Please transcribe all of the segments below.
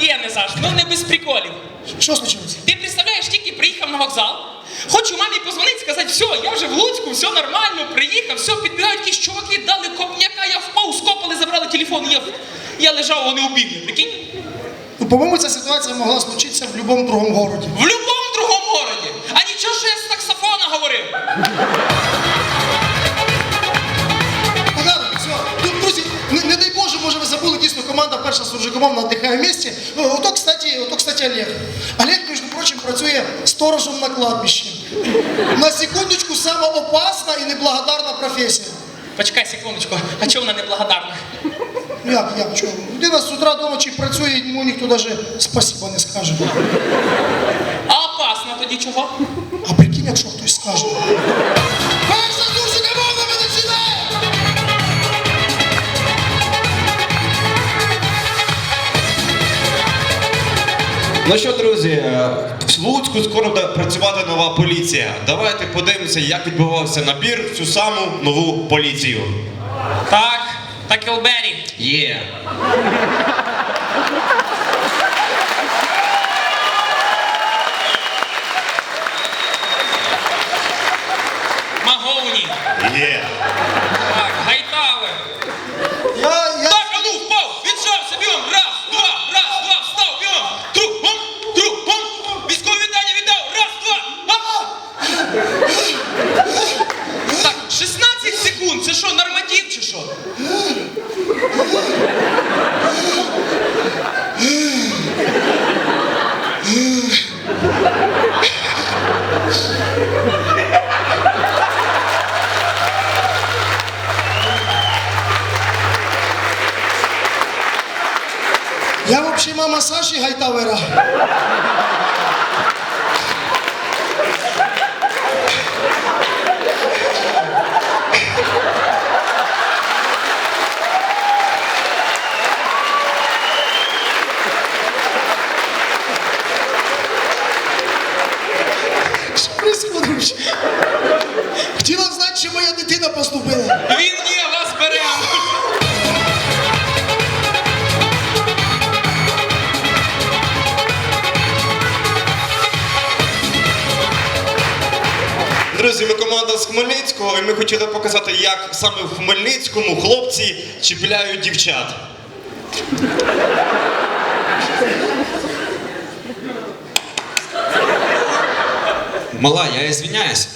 є не завжди, ну не без приколів. Що случилось? Ти представляєш, тільки приїхав на вокзал. Хочу мамі позвонити, сказати, все, я вже в Луцьку, все нормально, приїхав, все, підбігають якісь чуваки, дали копняка, я впав, скопали, забрали телефон, я, я лежав, вони убігли, прикинь? Ну, по-моєму, ця ситуація могла случитися в будь-якому другому городі. В любому другому городі. А нічого, що я з таксофона говорив. Ладно, все. Друзі, не, не дай Боже, може ви забули, дійсно, команда перша суржикомовна отдихає в місті. Ну, ото, кстати, ото, кстати, Олег. Олег, між прочим, працює сторожем на кладбищі. На секундочку, сама опасна і неблагодарна професія. Почекай секундочку, а чого вона неблагодарна? Як, як, чого? Людина з утра до ночі працює, йому ніхто навіть спасіба не скаже. А опасно тоді чого? А прикинь, якщо хтось скаже. Ну що, друзі, е, в Луцьку скоро буде працювати нова поліція. Давайте подивимося, як відбувався набір в цю саму нову поліцію. Так, так Елбері. Є. Магоуні. Є. Так, Гайтали. Я, я... Так, а ну, впав! Віджався, бігом! Раз, два, раз, два, встав, бігом! Кругом, кругом! Військове вітання віддав! Раз, два! Оп! Так, 16 секунд! Це що, норматив чи що? Я взагалі мама Саші Гайтавера. Хмельницького, і ми хотіли показати, як саме в Хмельницькому хлопці чіпляють дівчат. Мала, я извиняюсь.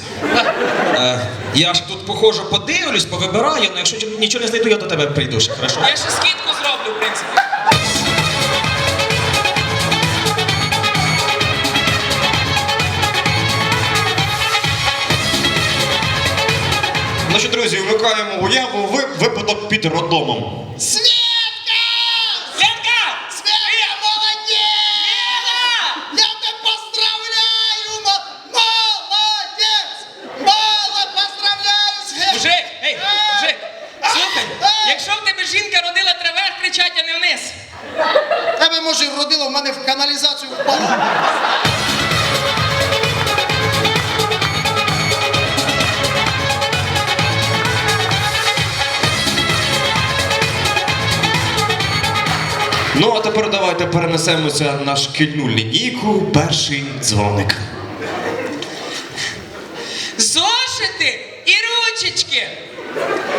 Е, я ж тут, похоже, подивлюсь, повибираю, але якщо нічого не знайду, я до тебе прийду ще, хорошо? Я ще скидку зроблю, в принципі. Друзі, вмикаємо уяву, ви випадок під роддомом. Светка! Ленка! Светка, молодец! Я тебя поздравляю! мо- Молодец! Мало поздравляю с Мужик, ей, мужик, слухай, Е! якщо в тебе жінка родила, треба кричать, а не вниз. Тебе, може, вродило в мене в каналізацію впало. Ну а тепер давайте перенесемося на шкільну лінійку. Перший дзвоник. Зошити і ручечки.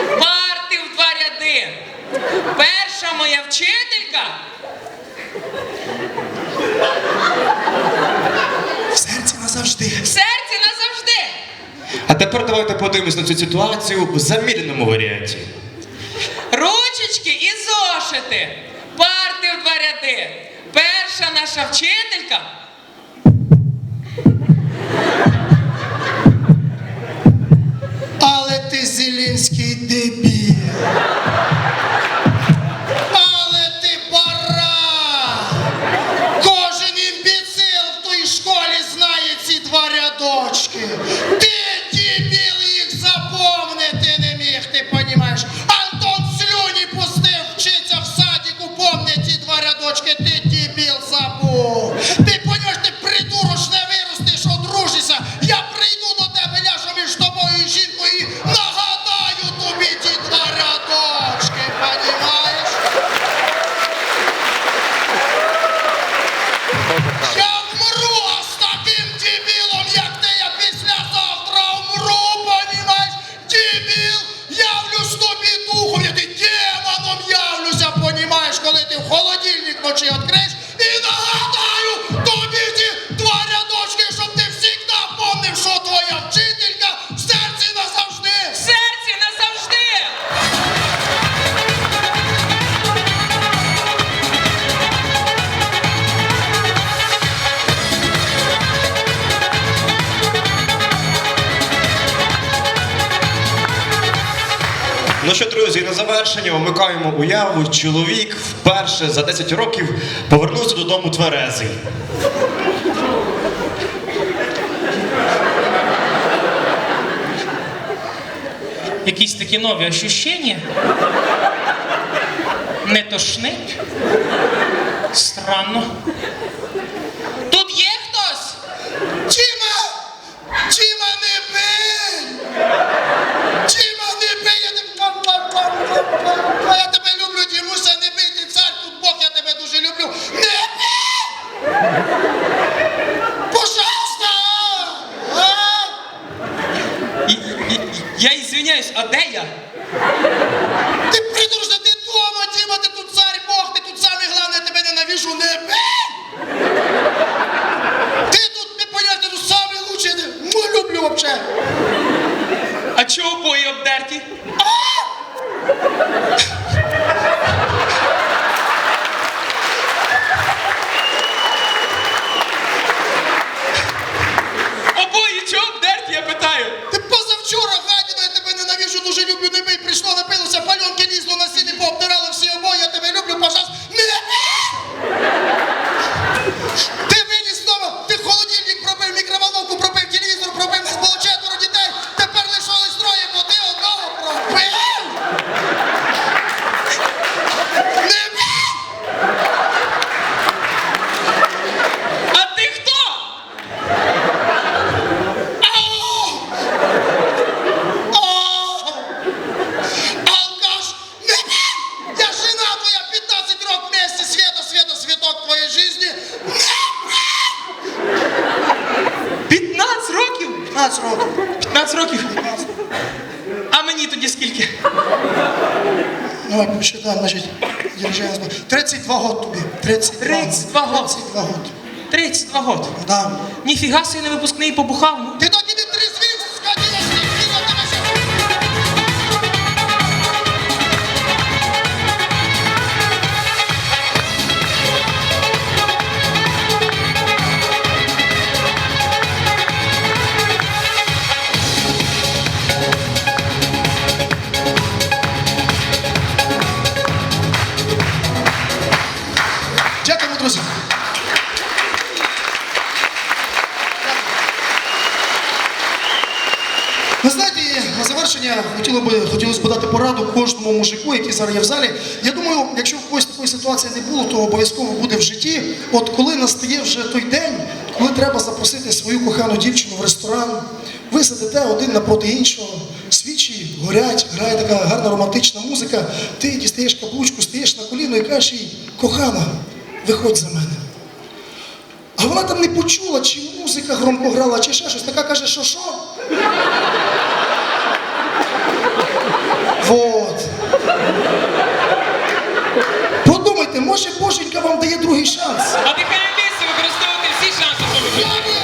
Парти в два ряди. Перша моя вчителька. В серці назавжди. В серці назавжди. А тепер давайте подивимось на цю ситуацію в заміреному варіанті. Ручечки і зошити. Парти два ряди. Перша наша вчителька. Але ти Зеленський дебіл. Ну що, друзі, на завершення вмикаємо уяву. Чоловік вперше за 10 років повернувся додому тверезий. Якісь такі нові ощущення. Не тошнить. Странно. Тут є хтось? Тіма! Тіма, не бий! Тіма, не бий! Я тебе, я тебе люблю, Дімуся, не бий, ти цар, тут Бог, я тебе дуже люблю. Не бий! Пожалуйста! А? І- і- Я ізвиняюсь, а де я? Ти придурся, ти дома, Діма, ти тут цар Бог, ти тут самий главний, я тебе ненавижу, не бий! Ти тут не поняв, ти тут самий лучший, я тебе ну, люблю вообще. А чого обої обдерті? Обої чого обдерті, я питаю? Ти позавчора гадіна, я тебе ненавижу, дуже люблю, не бий, прийшло, напилося, пальонки лізло на сіні, пообтирали всі обої, я тебе люблю, пожалуйста, не бий! Ти виніс знову, ти холодильник пробив, мікроволновку пробив, телевізор пробив, нас було четверо дітей, тепер лишилось троє, бо ти одного пробив! Не бий! А ти хто? Ау! О! Алкаш! Не бей! Я жена твоя 15 років вместе, Света, Света, світок твоєї жизни. Не 15 років? 15 років. 15 років. А мені тоді скільки? Давай посчитаем, значит, держи я 32 год тобі. 32. 32 год. 32 год. 32 год. Да. Ніфіга собі не випускний побухав. Ну. Ти Друзі. Ви знаєте, на завершення хотіло би, хотілося б дати пораду кожному мужику, який зараз є в залі. Я думаю, якщо в когось такої ситуації не було, то обов'язково буде в житті. От коли настає вже той день, коли треба запросити свою кохану дівчину в ресторан, ви сидите один напроти іншого, свічі горять, грає така гарна романтична музика, ти дістаєш каблучку, стаєш на коліно і кажеш їй, кохана, виходь за мене. А вона там не почула, чи музика громко грала, чи ще щось. Така каже, що що? Вот. Подумайте, може Боженька вам дає другий шанс. А ти перелізці використовувати всі шанси, що.